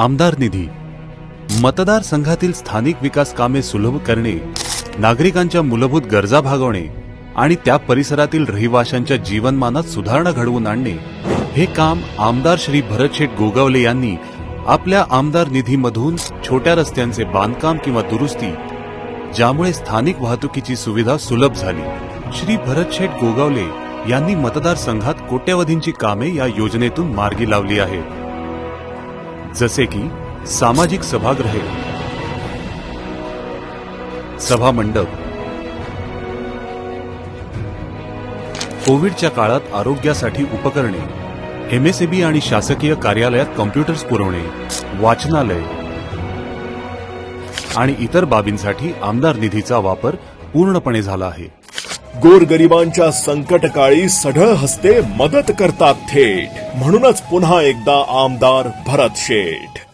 आमदार निधी. मतदारसंघातील स्थानिक विकास कामे सुलभ करणे नागरिकांच्या मूलभूत गरजा भागवणे आणि त्या परिसरातील रहिवाशांच्या जीवनमानात सुधारणा घडवून आणणे हे काम आमदार श्री भरतशेठ गोगावले यांनी आपल्या आमदार निधीमधून छोट्या रस्त्यांचे बांधकाम किंवा दुरुस्ती ज्यामुळे स्थानिक वाहतुकीची सुविधा सुलभ झाली. श्री भरतशेठ गोगावले यांनी मतदारसंघात कोट्यवधींची कामे या योजनेतून मार्गी लावली आहेत. जसे की सामाजिक सभागृहे सभा मंडप कोविडच्या काळात आरोग्यासाठी उपकरणे एमएसएबी आणि शासकीय कार्यालयात कॉम्प्युटर्स पुरवणे वाचनालय आणि इतर बाबींसाठी आमदार निधीचा वापर पूर्णपणे झाला आहे. गोरगरिबांच्या संकटकाळी सढळ हस्ते मदत करतात थेट. म्हणूनच पुन्हा एकदा आमदार भरत शेठ.